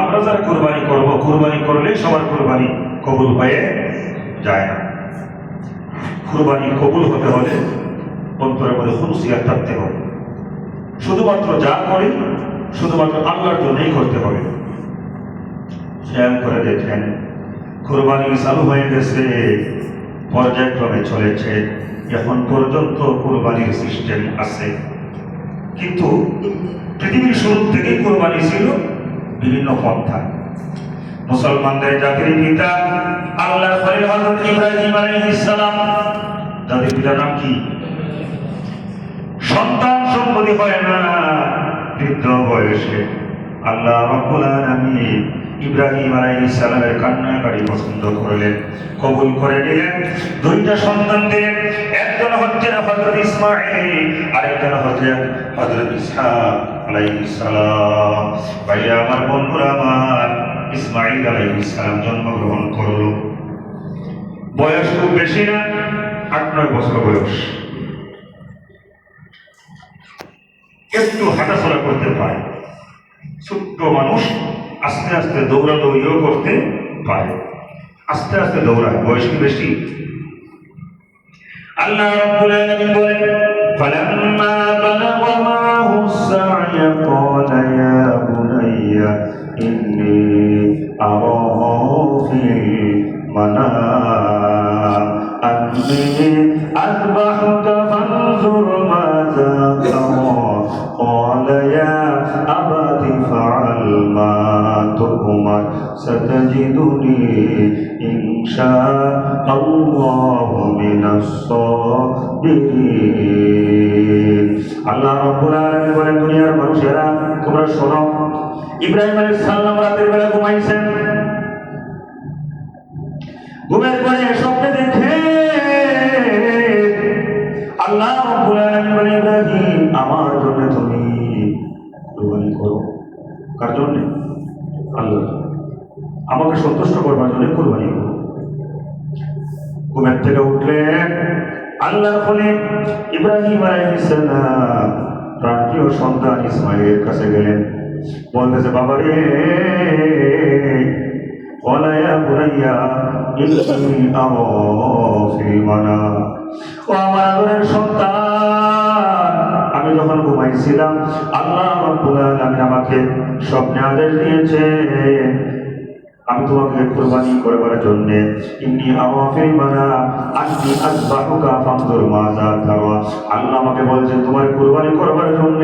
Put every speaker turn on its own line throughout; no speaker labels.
আমরা যারা কোরবানি করব, কোরবানি করলে সবার কোরবানি কবুল হয়ে যায় না কোরবানি কবুল হতে হলে অন্তরের মধ্যে থাকতে হবে। শুধুমাত্র যা করি শুধুমাত্র আল্লাহর জন্যই করতে হবে। খেয়াল করে দেখেন কোরবানি চালু হয়ে গেছে পর্যায়ক্রমে চলেছে এখন পর্যন্ত কোরবানির সিস্টেম আছে কিন্তু পৃথিবীর শুরু থেকেই কোরবানি ছিল বিভিন্ন পন্থা। মুসলমানদের জাতির পিতা আল্লাহ খলিল হযরত ইব্রাহিম আলাইহিস সালাম জাতির পিতার নাম কি? সন্তান সম্পত্তি হয় না, বৃদ্ধ বয়সে। আল্লাহ রাব্বুল আলামিন ইব্রাহিম আলাইহিস সালামের কান্নাকারি পছন্দ করলেন, কবুল করে নিলেন। দুইটা সন্তান দিলেন একজন হচ্ছেন হযরত ইসমাঈল, আরেকজন উঠেন হজরত ইসহাক আলাইসালাম ভাইয়া আমার বন্ধুরা আমার ইসমাইল আলাইসালাম জন্মগ্রহণ করল। বয়স খুব বেশি না আট নয় বছর বয়স। একটু হাঁটাচলা করতে পারে। ছোট্ট মানুষ আস্তে আস্তে দৌড়াদৌড়িও করতে পারে। আস্তে আস্তে দৌড়ায়, বয়স কি বেশি? আল্লাহ বলে আলামিন বলেন قال يا بني إني أرى في المنام أني أذبحك فانظر ماذا ترى. قال يا أبت فعل ما تؤمر. ستجدني إن شاء الله من الصابرين. আল্লাহ রব্বুল দুনিয়ার মানুষেরা, তোমরা শোনো। ইব্রাহিম আলাইহিস সালাম রাতের বেলা ঘুমাইছেন। ঘুমের পরে স্বপ্নে দেখে আল্লাহ রব্বুল আলামিন ইব্রাহিম, আমার জন্য তুমি কুরবানি করো। কার জন্য? আল্লাহ। আমাকে সন্তুষ্ট করবার জন্য কুরবানি করো। ঘুমের থেকে উঠলে আল্লাহর খলিল ইব্রাহিম আলাইহিসসালাম তার প্রিয় সন্তান ইসমাইলের কাছে গেলেন। বলতেছে, বাবা রে কলায়া বুড়াইয়া ও আমার ঘরের সন্তান, আমি যখন ঘুমাইছিলাম, আল্লাহ রব্বুল আমি আমাকে স্বপ্নে আদেশ দিয়েছে আমি তোমাকে কুরবানি করবার জন্য ইন্নি আওয়াফিল মানা আন্নি আসবাহুকা ফানজুর মাযা তারা আল্লাহ আমাকে বলছেন, তোমার কুরবানি করবার জন্য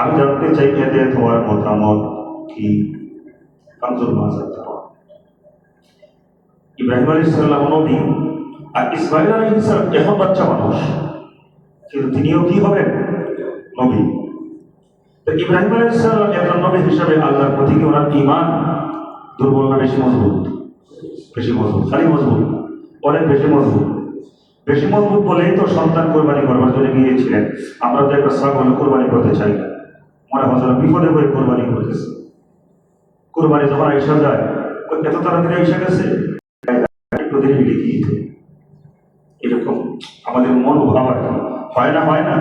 আমি জানতে চাই এতে তোমার মতামত কি? ফানজুর মাযা তারা ইব্রাহিম আলাইহিস সালাম নবী আর ইসমাইল আলাইহিস সালাম এখন বাচ্চা মানুষ। কিন্তু তিনিও কি হবেন? নবী। তো ইব্রাহিম আলাইহিস সালাম একজন নবী হিসাবে আল্লাহর প্রতি কি ওনার ঈমান দুর্বল না বেশি মজবুত। বেশি মজবুত, খালি মজবুত অনেক বেশি মজবুত। বেশি মজবুত বলেই তো সন্তান কোরবানি করবার জন্য গিয়েছিলেন। আমরা তো একটা ছাগল কোরবানি করতে চাই মনে হয় বিপদে হয়ে কোরবানি করতেছে। কোরবানি যখন আইসা যায় এত তাড়াতাড়ি আইসা গেছে? একটু দেরি লিখিয়ে এরকম আমাদের মনোভাব আর হয় না হয় না?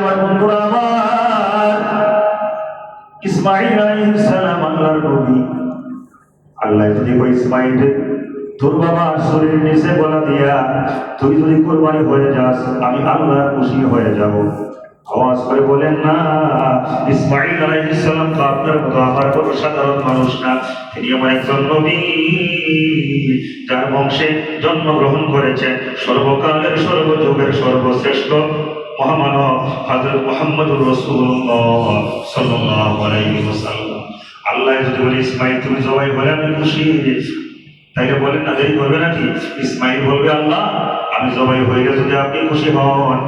আমার বন্ধুরা, আমার ইসমাইল আল্লাহর নবী। আল্লাহ যদি কই ইসমাইল, তোর বাবা নিচে দিয়া, তুই যদি কোরবানি হয়ে যাস, আমি আল্লাহ খুশি হয়ে যাব। আওয়াজ করে বলেন, না, ইসমাইল তো আপনার মতো আমার সাধারণ মানুষ না। তিনি আমার একজন নবী, যার বংশে জন্মগ্রহণ করেছেন। সর্বকালের, সর্বযুগের সর্বশ্রেষ্ঠ মহামানব হযরত মুহাম্মদুর রাসূলুল্লাহ সাল্লাল্লাহু আলাইহি ওয়াসাল্লাম। আল্লাহ যদি বলে, ইসমাইল, তুমি জবাই বলে আমি খুশি তাইলে বলেন না দেরি করবে নাকি? ইসমাইল বলবে, আল্লাহ, আমি জবাই হয়ে গেছে যদি আপনি খুশি হন,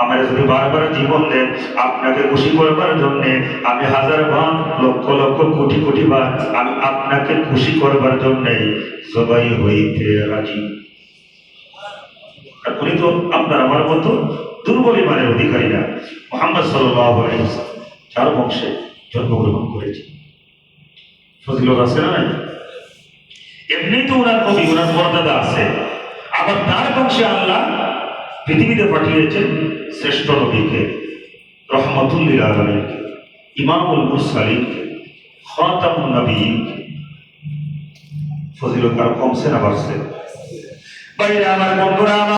আমার যদি বারবার জীবন দেন, আপনাকে খুশি করবার জন্য আমি হাজার বার লক্ষ লক্ষ, কোটি কোটি বার আমি আপনাকে খুশি করবার জন্যে জবাই হইতে রাজি। আর তো আপনার আমার মতো দুর্বল ইমানের অধিকারীরা মোহাম্মদ সাল্লাহ চার বংশে জন্মগ্রহণ করেছে। ফজিলত আছে না এমনি তো ওনার কবি, ওনার মর্যাদা আছে। আবার তার বংশে আল্লাহ পৃথিবীতে পাঠিয়েছেন শ্রেষ্ঠ নবীকে, রহমতুল্লিল আলমীকে ইমামুল খতামুল ফজিলত আর কমছে না, বাড়ছে। বাইরে আমার বন্ধুরা